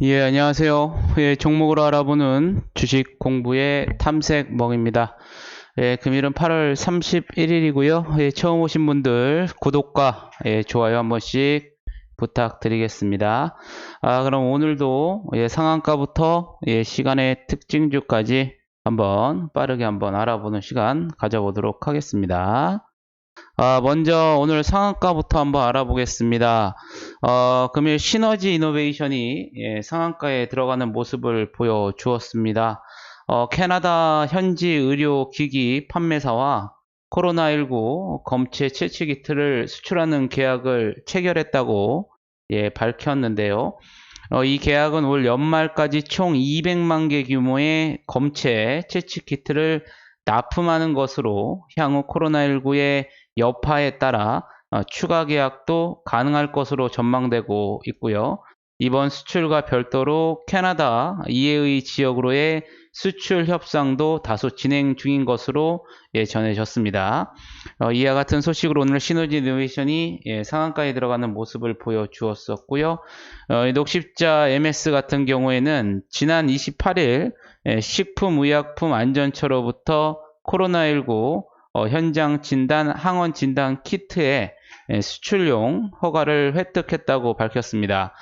예, 안녕하세요. 예, 종목으로 알아보는 주식 공부의 탐색멍입니다. 예, 금일은 8월 31일이고요. 예, 처음 오신 분들 구독과 예, 좋아요 한 번씩 부탁드리겠습니다. 아, 그럼 오늘도 예, 상한가부터 예, 시간의 특징주까지 한번 빠르게 한번 알아보는 시간 가져보도록 하겠습니다. 아, 먼저 오늘 상한가부터 한번 알아보겠습니다. 어, 금일 시너지 이노베이션이 예, 상한가에 들어가는 모습을 보여주었습니다. 어, 캐나다 현지 의료 기기 판매사와 코로나19 검체 채취 키트를 수출하는 계약을 체결했다고 예, 밝혔는데요. 어, 이 계약은 올 연말까지 총 200만 개 규모의 검체 채취 키트를 납품하는 것으로 향후 코로나19의 여파에 따라 어, 추가 계약도 가능할 것으로 전망되고 있고요. 이번 수출과 별도로 캐나다 이해의 지역으로의 수출 협상도 다소 진행 중인 것으로 예, 전해졌습니다. 어, 이와 같은 소식으로 오늘 시너지 이노베이션이 예, 상한가에 들어가는 모습을 보여주었었고요. 어, 녹십자 MS 같은 경우에는 지난 28일 예, 식품의약품 안전처로부터 코로나19 어, 현장 진단 항원 진단 키트의 예, 수출용 허가를 획득했다고 밝혔습니다.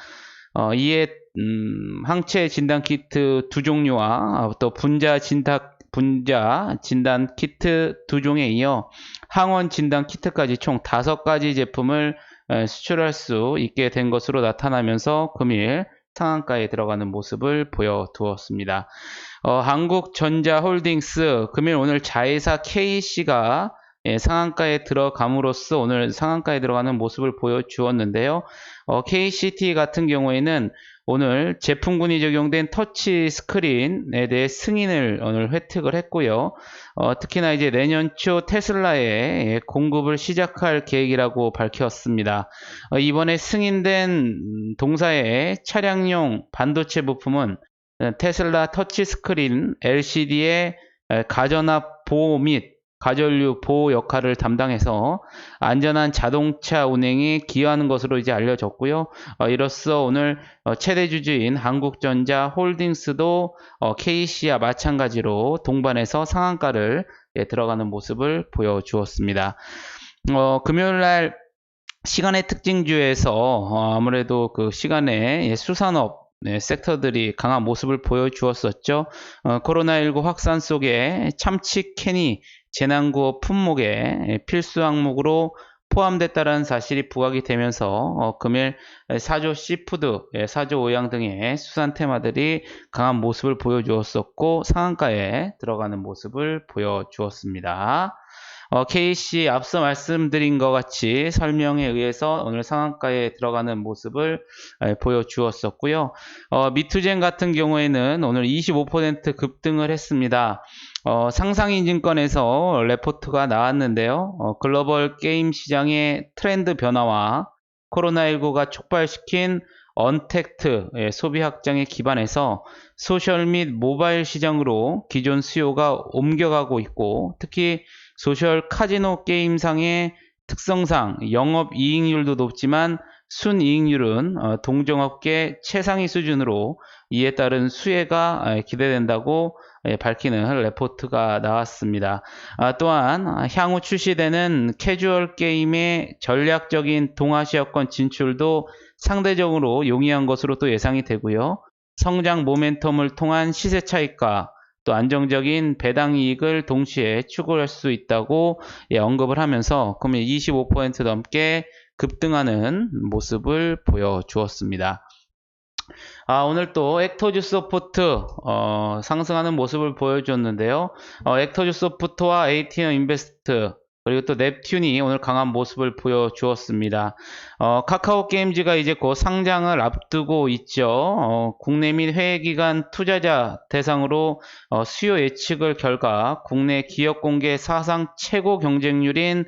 어, 이에 음, 항체 진단 키트 두 종류와 또 분자 진단 분자 진단 키트 두 종에 이어 항원 진단 키트까지 총 다섯 가지 제품을 에, 수출할 수 있게 된 것으로 나타나면서 금일 상한가에 들어가는 모습을 보여두었습니다. 어, 한국전자홀딩스 금일 오늘 자회사 KC가 예, 상한가에 들어감으로써 오늘 상한가에 들어가는 모습을 보여주었는데요. 어, KCT 같은 경우에는 오늘 제품군이 적용된 터치 스크린에 대해 승인을 오늘 획득을 했고요. 어, 특히나 이제 내년 초 테슬라에 예, 공급을 시작할 계획이라고 밝혔습니다. 어, 이번에 승인된 동사의 차량용 반도체 부품은 테슬라 터치 스크린 LCD의 가전압 보호 및 가전류 보호 역할을 담당해서 안전한 자동차 운행에 기여하는 것으로 이제 알려졌고요. 어, 이로써 오늘 어, 최대 주주인 한국전자 홀딩스도 어, KC와 마찬가지로 동반해서 상한가를 예, 들어가는 모습을 보여주었습니다. 어, 금요일 날 시간의 특징주에서 어, 아무래도 그 시간에 예, 수산업 네, 섹터들이 강한 모습을 보여주었었죠. 어, 코로나19 확산 속에 참치 캔이 재난구호 품목의 필수 항목으로 포함됐다는 사실이 부각이 되면서 어, 금일 사조 시푸드, 예, 사조 오양 등의 수산 테마들이 강한 모습을 보여주었었고 상한가에 들어가는 모습을 보여주었습니다. 어, KC 앞서 말씀드린 것 같이 설명에 의해서 오늘 상한가에 들어가는 모습을 에, 보여주었었고요. 어, 미투젠 같은 경우에는 오늘 25% 급등을 했습니다. 어, 상상인증권에서 레포트가 나왔는데요. 어, 글로벌 게임 시장의 트렌드 변화와 코로나19가 촉발시킨 언택트 예, 소비 확장에 기반해서 소셜 및 모바일 시장으로 기존 수요가 옮겨가고 있고 특히 소셜 카지노 게임상의 특성상 영업 이익률도 높지만 순이익률은 어, 동종업계 최상위 수준으로 이에 따른 수혜가 기대된다고 예, 밝히는 레포트가 나왔습니다. 아, 또한 향후 출시되는 캐주얼 게임의 전략적인 동아시아권 진출도 상대적으로 용이한 것으로 또 예상이 되고요. 성장 모멘텀을 통한 시세 차익과 또 안정적인 배당 이익을 동시에 추구할 수 있다고 예, 언급을 하면서 금일 25% 넘게 급등하는 모습을 보여주었습니다. 아, 오늘 또 액터즈 소프트 어, 상승하는 모습을 보여줬는데요. 어, 액터즈 소프트와 ATM 인베스트 그리고 또 넵튠이 오늘 강한 모습을 보여주었습니다. 어, 카카오 게임즈가 이제 곧 상장을 앞두고 있죠. 어, 국내 및 해외 기관 투자자 대상으로 어, 수요 예측을 결과 국내 기업 공개 사상 최고 경쟁률인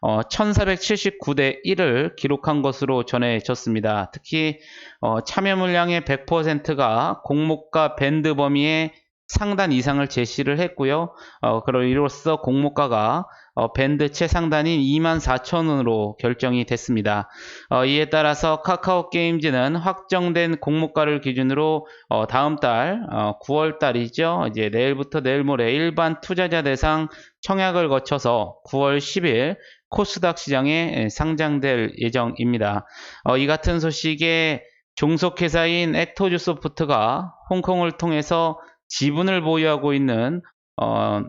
어, 1479대 1을 기록한 것으로 전해졌습니다. 특히 어, 참여 물량의 100%가 공모가 밴드 범위의 상단 이상을 제시를 했고요. 어, 그로 이로써 공모가가 어, 밴드 최상단인 24,000원으로 결정이 됐습니다. 어, 이에 따라서 카카오 게임즈는 확정된 공모가를 기준으로 어, 다음 달 9월 달이죠. 이제 내일부터 내일 모레 일반 투자자 대상 청약을 거쳐서 9월 10일 코스닥 시장에 상장될 예정입니다. 어, 이 같은 소식에 종속회사인 액토주 소프트가 홍콩을 통해서 지분을 보유하고 있는 어,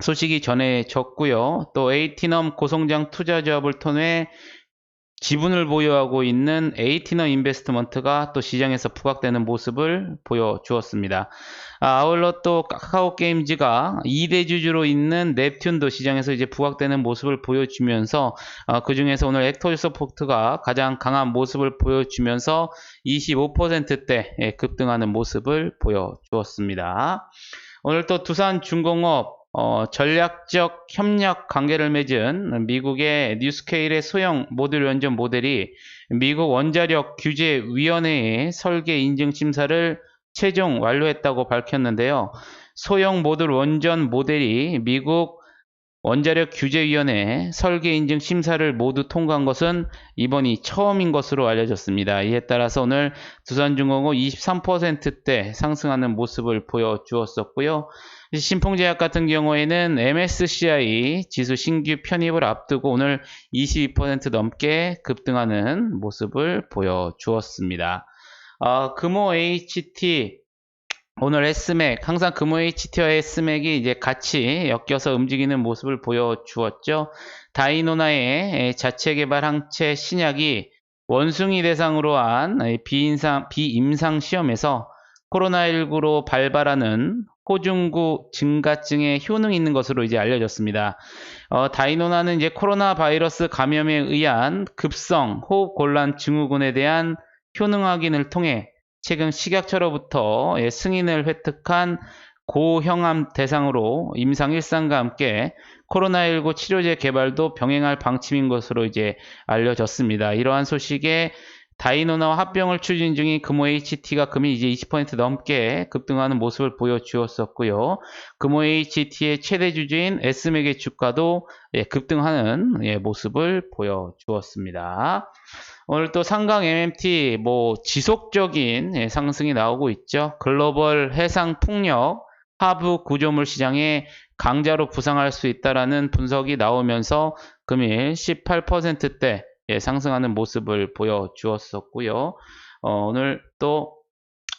소식이 전해졌고요. 또 에이티넘 고성장 투자조합을 통해 지분을 보유하고 있는 에이티넘 인베스트먼트가 또 시장에서 부각되는 모습을 보여주었습니다. 아, 아울러 또 카카오 게임즈가 2대 주주로 있는 넵튠도 시장에서 이제 부각되는 모습을 보여주면서 어, 그 중에서 오늘 액터즈 소프트가 가장 강한 모습을 보여주면서 25%대 예, 급등하는 모습을 보여주었습니다. 오늘 또 두산 중공업 어, 전략적 협력 관계를 맺은 미국의 뉴스케일의 소형 모듈 원전 모델이 미국 원자력 규제 위원회의 설계 인증 심사를 최종 완료했다고 밝혔는데요. 소형 모듈 원전 모델이 미국 원자력 규제위원회 설계 인증 심사를 모두 통과한 것은 이번이 처음인 것으로 알려졌습니다. 이에 따라서 오늘 두산중공업 23%대 상승하는 모습을 보여주었었고요. 신풍제약 같은 경우에는 MSCI 지수 신규 편입을 앞두고 오늘 22% 넘게 급등하는 모습을 보여주었습니다. 어, 금호 HT 오늘 S맥 항상 금호 HT와 S맥이 이제 같이 엮여서 움직이는 모습을 보여주었죠. 다이노나의 자체 개발 항체 신약이 원숭이 대상으로 한 비임상, 비임상 시험에서 코로나19로 발발하는 호중구 증가증에 효능이 있는 것으로 이제 알려졌습니다. 어, 다이노나는 이제 코로나 바이러스 감염에 의한 급성 호흡 곤란 증후군에 대한 효능 확인을 통해 최근 식약처로부터 예, 승인을 획득한 고형암 대상으로 임상 일상과 함께 코로나19 치료제 개발도 병행할 방침인 것으로 이제 알려졌습니다. 이러한 소식에 다이노나와 합병을 추진 중인 금호 HT가 금이 이제 20% 넘게 급등하는 모습을 보여주었었고요. 금호 HT의 최대 주주인 S맥의 주가도 예, 급등하는 예, 모습을 보여주었습니다. 오늘 또 상강 MMT 뭐 지속적인 예, 상승이 나오고 있죠. 글로벌 해상 풍력 하부 구조물 시장에 강자로 부상할 수 있다라는 분석이 나오면서 금일 18%대 예, 상승하는 모습을 보여주었었고요. 어, 오늘 또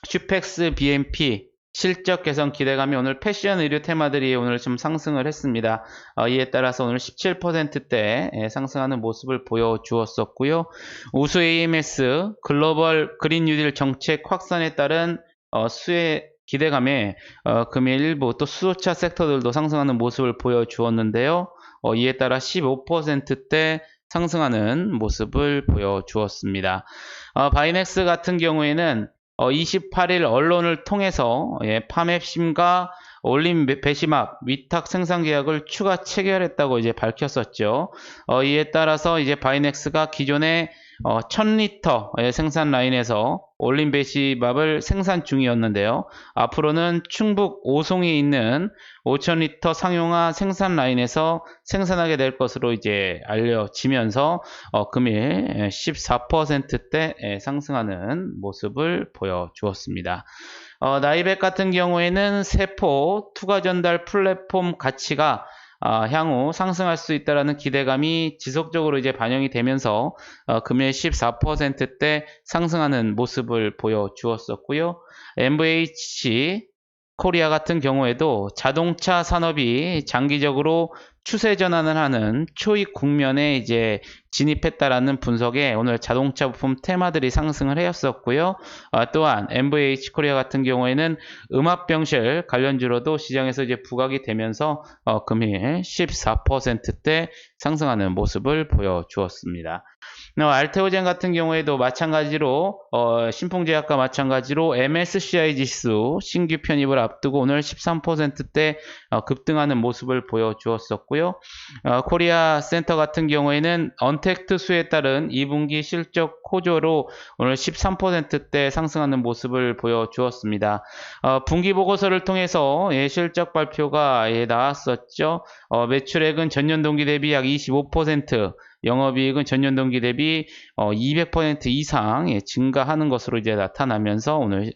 슈펙스 BMP 실적 개선 기대감이 오늘 패션 의류 테마들이 오늘 좀 상승을 했습니다. 어, 이에 따라서 오늘 17%대 예, 상승하는 모습을 보여주었었고요. 우수 AMS 글로벌 그린 뉴딜 정책 확산에 따른 어, 수혜 기대감에 어, 금일 일부 또 수소차 섹터들도 상승하는 모습을 보여주었는데요. 어, 이에 따라 15%대 상승하는 모습을 보여주었습니다. 어, 바이넥스 같은 경우에는 어, 28일 언론을 통해서 예, 파맵심과 올림 배심압 위탁 생산 계약을 추가 체결했다고 이제 밝혔었죠. 어, 이에 따라서 이제 바이넥스가 기존에 어, 1000리터 생산 라인에서 올린 배시밥을 생산 중이었는데요. 앞으로는 충북 오송에 있는 5000리터 상용화 생산 라인에서 생산하게 될 것으로 이제 알려지면서 어, 금일 14%대 상승하는 모습을 보여주었습니다. 어, 나이백 같은 경우에는 세포 투과 전달 플랫폼 가치가 어, 향후 상승할 수 있다라는 기대감이 지속적으로 이제 반영이 되면서 어, 금일 14%대 상승하는 모습을 보여주었었고요. MVH 코리아 같은 경우에도 자동차 산업이 장기적으로 추세 전환을 하는 초입 국면에 이제 진입했다라는 분석에 오늘 자동차 부품 테마들이 상승을 해왔었고요. 어, 또한 MVH 코리아 같은 경우에는 음압 병실 관련주로도 시장에서 이제 부각이 되면서 어, 금일 14%대 상승하는 모습을 보여주었습니다. 어, 알테오젠 같은 경우에도 마찬가지로 어, 신풍제약과 마찬가지로 MSCI 지수 신규 편입을 앞두고 오늘 13%대 어, 급등하는 모습을 보여주었었고 보였고요. 어, 코리아 센터 같은 경우에는 언택트 수에 따른 2분기 실적 호조로 오늘 13%대 상승하는 모습을 보여주었습니다. 어, 분기 보고서를 통해서 예, 실적 발표가 예, 나왔었죠. 어, 매출액은 전년 동기 대비 약 25%, 영업이익은 전년 동기 대비 어, 200% 이상 예, 증가하는 것으로 이제 나타나면서 오늘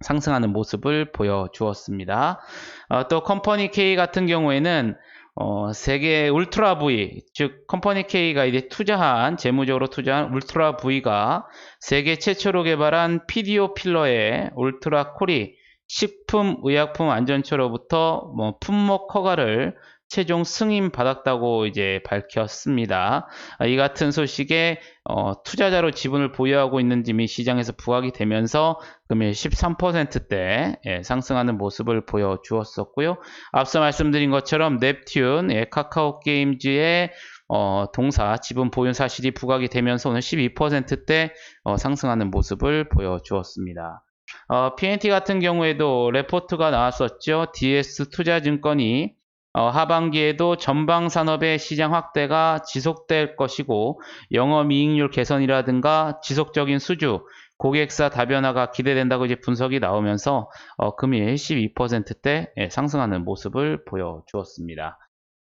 상승하는 모습을 보여주었습니다. 어, 또 컴퍼니 K 같은 경우에는 어, 세계 울트라 V, 즉 컴퍼니 K가 이제 투자한 재무적으로 투자한 울트라 V가 세계 최초로 개발한 PDO 필러의 울트라 콜이 식품 의약품 안전처로부터 뭐 품목 허가를 최종 승인 받았다고 이제 밝혔습니다. 아, 이 같은 소식에 어, 투자자로 지분을 보유하고 있는 짐이 시장에서 부각이 되면서 금일 13%대 예, 상승하는 모습을 보여주었었고요. 앞서 말씀드린 것처럼 넵튠 예, 카카오 게임즈의 어, 동사 지분 보유 사실이 부각이 되면서 오늘 12%대 어, 상승하는 모습을 보여주었습니다. 어, PNT 같은 경우에도 레포트가 나왔었죠. DS 투자증권이 어, 하반기에도 전방 산업의 시장 확대가 지속될 것이고 영업이익률 개선이라든가 지속적인 수주, 고객사 다변화가 기대된다고 이제 분석이 나오면서 어, 금일 12%대 예, 상승하는 모습을 보여주었습니다.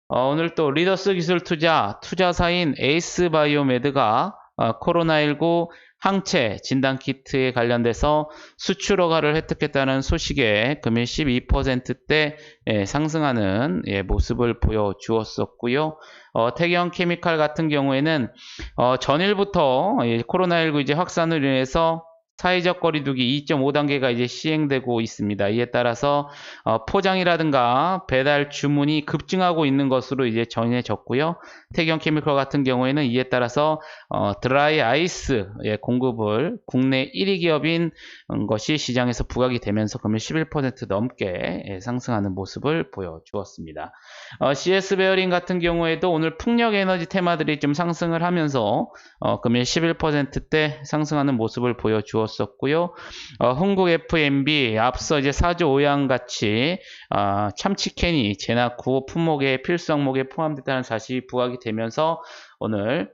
어, 오늘 또 리더스 기술 투자 투자사인 에이스 바이오메드가 어, 코로나19 항체 진단 키트에 관련돼서 수출 허가를 획득했다는 소식에 금일 12%대 예, 상승하는 예, 모습을 보여주었었고요. 어, 태경 케미칼 같은 경우에는 어, 전일부터 예, 코로나19 이제 확산으로 인해서 사회적 거리두기 2.5단계가 이제 시행되고 있습니다. 이에 따라서 어, 포장이라든가 배달 주문이 급증하고 있는 것으로 이제 전해졌고요. 태경 케미컬 같은 경우에는 이에 따라서 어, 드라이 아이스 예, 공급을 국내 1위 기업인 음, 것이 시장에서 부각이 되면서 금일 11% 넘게 예, 상승하는 모습을 보여주었습니다. 어, CS 베어링 같은 경우에도 오늘 풍력 에너지 테마들이 좀 상승을 하면서 어, 금일 11%대 상승하는 모습을 보여주었 었고요. 어, 흥국 FMB 앞서 이제 사조 오양 같이 아, 참치캔이 재나 구호 품목의 필수 항목에 포함됐다는 사실이 부각이 되면서 오늘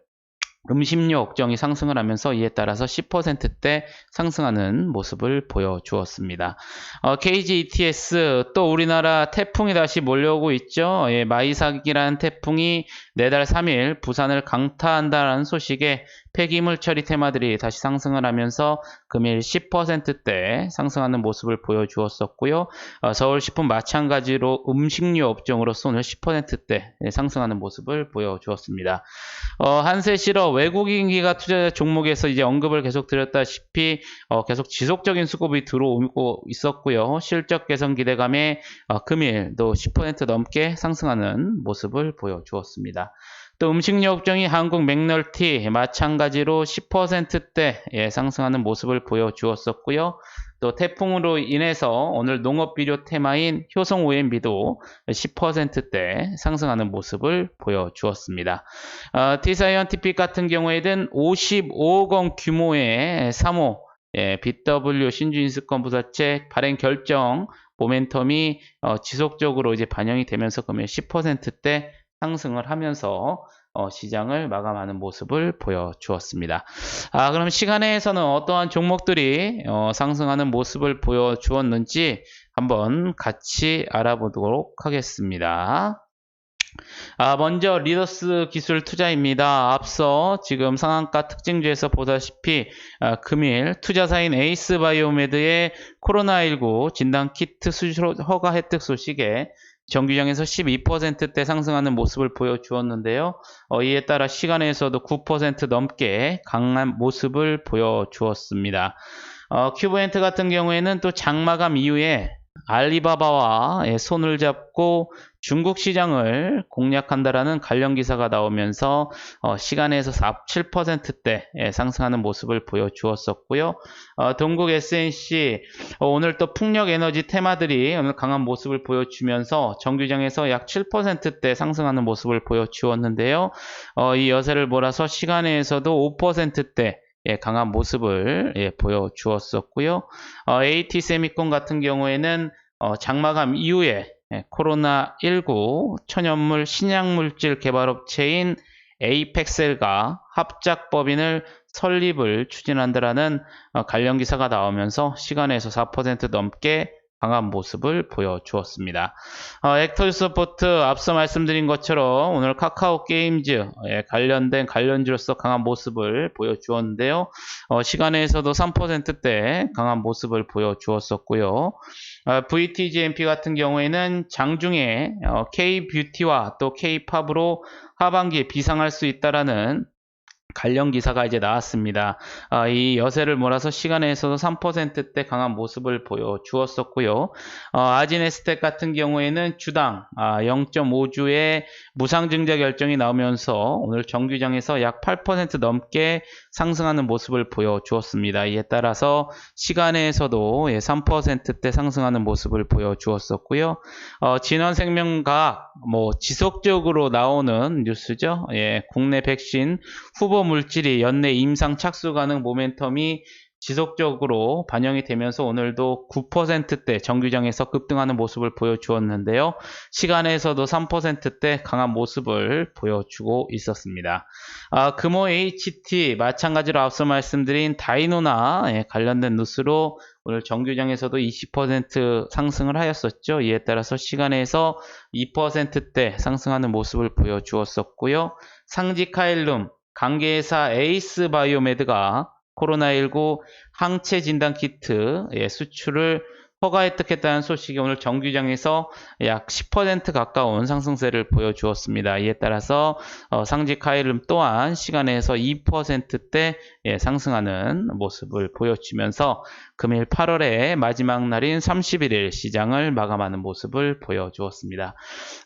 음식료 업종이 상승을 하면서 이에 따라서 10%대 상승하는 모습을 보여주었습니다. 어, KGETS 또 우리나라 태풍이 다시 몰려오고 있죠. 예, 마이삭이라는 태풍이 내달 3일 부산을 강타한다는 소식에 폐기물 처리 테마들이 다시 상승을 하면서 금일 10%대 상승하는 모습을 보여주었었고요. 어, 서울 식품 마찬가지로 음식료 업종으로서 오늘 10%대 상승하는 모습을 보여주었습니다. 어, 한세실업 외국인 기가 투자 종목에서 이제 언급을 계속 드렸다시피 어, 계속 지속적인 수급이 들어오고 있었고요. 실적 개선 기대감에 어, 금일도 10% 넘게 상승하는 모습을 보여주었습니다. 또 음식료 업종이 한국 맥널티 마찬가지 로 10%대 예, 상승하는 모습을 보여주었었고요. 또 태풍으로 인해서 오늘 농업비료 테마인 효성 OMB도 10%대 상승하는 모습을 보여주었습니다. 어, T사이언티픽 같은 경우에는 55억 원 규모의 3호 예, BW 신주인수권 부사채 발행 결정 모멘텀이 어, 지속적으로 이제 반영이 되면서 금일 10%대 상승을 하면서 어, 시장을 마감하는 모습을 보여주었습니다. 아, 그럼 시간에서는 어떠한 종목들이 어, 상승하는 모습을 보여주었는지 한번 같이 알아보도록 하겠습니다. 아, 먼저 리더스 기술 투자입니다. 앞서 지금 상한가 특징주에서 보다시피 아, 금일 투자사인 에이스 바이오메드의 코로나19 진단 키트 수출 허가 혜택 소식에 정규장에서 12%대 상승하는 모습을 보여주었는데요. 어, 이에 따라 시간에서도 9% 넘게 강한 모습을 보여주었습니다. 어, 큐브엔트 같은 경우에는 또 장마감 이후에 알리바바와 예, 손을 잡고 중국 시장을 공략한다라는 관련 기사가 나오면서 어, 시간에서 4, 7%대 예, 상승하는 모습을 보여주었었고요. 어, 동국 SNC 어, 오늘 또 풍력 에너지 테마들이 오늘 강한 모습을 보여주면서 정규장에서 약 7%대 상승하는 모습을 보여주었는데요. 어, 이 여세를 몰아서 시간에서도 5%대 예, 강한 모습을 예, 보여주었었고요. 어, AT 세미콘 같은 경우에는 어, 장마감 이후에 예, 코로나19 천연물 신약물질 개발업체인 에이펙셀과 합작법인을 설립을 추진한다라는 어, 관련 기사가 나오면서 시간에서 4% 넘게 강한 모습을 보여주었습니다. 어, 액터 서포트 앞서 말씀드린 것처럼 오늘 카카오 게임즈 예, 관련된 관련주로서 강한 모습을 보여주었는데요. 어, 시간에서도 3%대 강한 모습을 보여주었었고요. 어, VTGMP 같은 경우에는 장중에 어, K-뷰티와 또 K-팝으로 하반기에 비상할 수 있다라는 관련 기사가 이제 나왔습니다. 아, 이 여세를 몰아서 시간에서도 3%대 강한 모습을 보여주었었고요. 어, 아지네스텍 같은 경우에는 주당 0.5주의 무상증자 결정이 나오면서 오늘 정규장에서 약 8% 넘게 상승하는 모습을 보여주었습니다. 이에 따라서 시간에서도 3%대 상승하는 모습을 보여주었었고요. 어, 진원생명과학 뭐 지속적으로 나오는 뉴스죠. 예, 국내 백신 후보 물질이 연내 임상 착수 가능 모멘텀이 지속적으로 반영이 되면서 오늘도 9%대 정규장에서 급등하는 모습을 보여주었는데요. 시간에서도 3%대 강한 모습을 보여주고 있었습니다. 아, 금호 HT 마찬가지로 앞서 말씀드린 다이노나 예, 관련된 뉴스로 오늘 정규장에서도 20% 상승을 하였었죠. 이에 따라서 시간에서 2%대 상승하는 모습을 보여주었었고요. 상지 카일룸 관계회사 에이스 바이오메드가 코로나19 항체 진단 키트 예, 수출을 허가 획득했다는 소식이 오늘 정규장에서 약 10% 가까운 상승세를 보여주었습니다. 이에 따라서 어, 상지 카이름 또한 시간에서 2%대 예, 상승하는 모습을 보여주면서 금일 8월의 마지막 날인 31일 시장을 마감하는 모습을 보여주었습니다.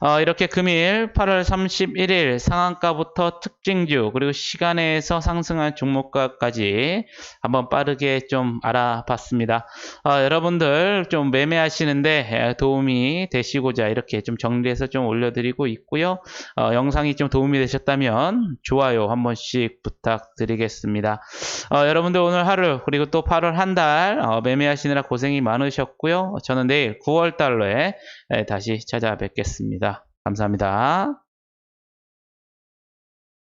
어, 이렇게 금일 8월 31일 상한가부터 특징주 그리고 시간에서 상승한 종목가까지 한번 빠르게 좀 알아봤습니다. 어, 여러분들 좀 매매하시는데 도움이 되시고자 이렇게 좀 정리해서 좀 올려드리고 있고요. 어, 영상이 좀 도움이 되셨다면 좋아요 한 번씩 부탁드리겠습니다. 어, 여러분들 오늘 하루 그리고 또 8월 한달 매매하시느라 고생이 많으셨고요. 저는 내일 9월 달러에 다시 찾아뵙겠습니다. 감사합니다.